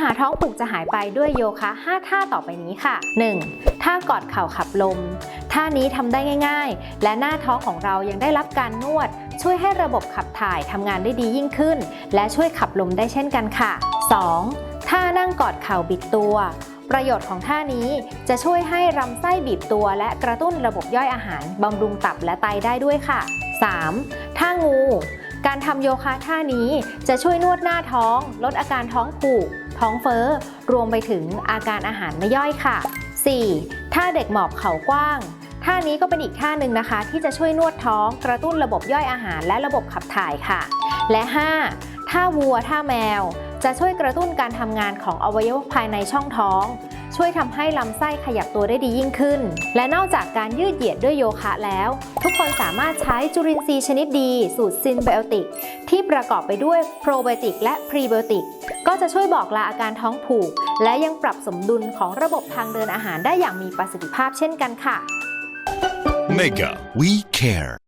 หาท้องผูกจะหายไปด้วยโยคะ 5 ท่าต่อไปนี้ค่ะ 1. ท่ากอดเข่าขับลม ท่านี้ทำได้ง่าย ๆ และหน้าท้องของเรายังได้รับการนวด ช่วยให้ระบบขับถ่ายทำงานได้ดียิ่งขึ้น และช่วยขับลมได้เช่นกันค่ะ 2. ท่านั่งกอดเข่าบิดตัวประโยชน์ของท่านี้จะช่วยให้ลำไส้บีบตัว และกระตุ้นระบบย่อยอาหารบำรุงตับและไตได้ด้วยค่ะ 3. ท่างู การทำโยคะท่านี้จะช่วยนวดหน้าท้อง ลดอาการท้องผูก ท้องเฟ้อ รวมไปถึงอาการอาหารไม่ย่อยค่ะ 4. ท่าเด็กหมอบเข่ากว้าง ท่านี้ก็เป็นอีกท่าหนึ่งนะคะ ที่จะช่วยนวดท้อง กระตุ้นระบบย่อยอาหารและระบบขับถ่ายค่ะ และ 5. ท่าวัวท่าแมว จะช่วยกระตุ้นการทำงานของอวัยวะภายในช่องท้อง ช่วยทำให้ลำไส้ขยับตัวได้ดียิ่งขึ้น และนอกจากการยืดเหยียดด้วยโยคะแล้ว ทุกคนสามารถใช้จุลินทรีย์ชนิดดี สูตรซินไบโอติก ที่ประกอบไปด้วยโปรไบโอติกและพรีไบโอติก ก็จะช่วยบอกลาอาการท้องผูก และยังปรับสมดุลของระบบทางเดินอาหารได้อย่างมีประสิทธิภาพเช่นกันค่ะ Mega, we care.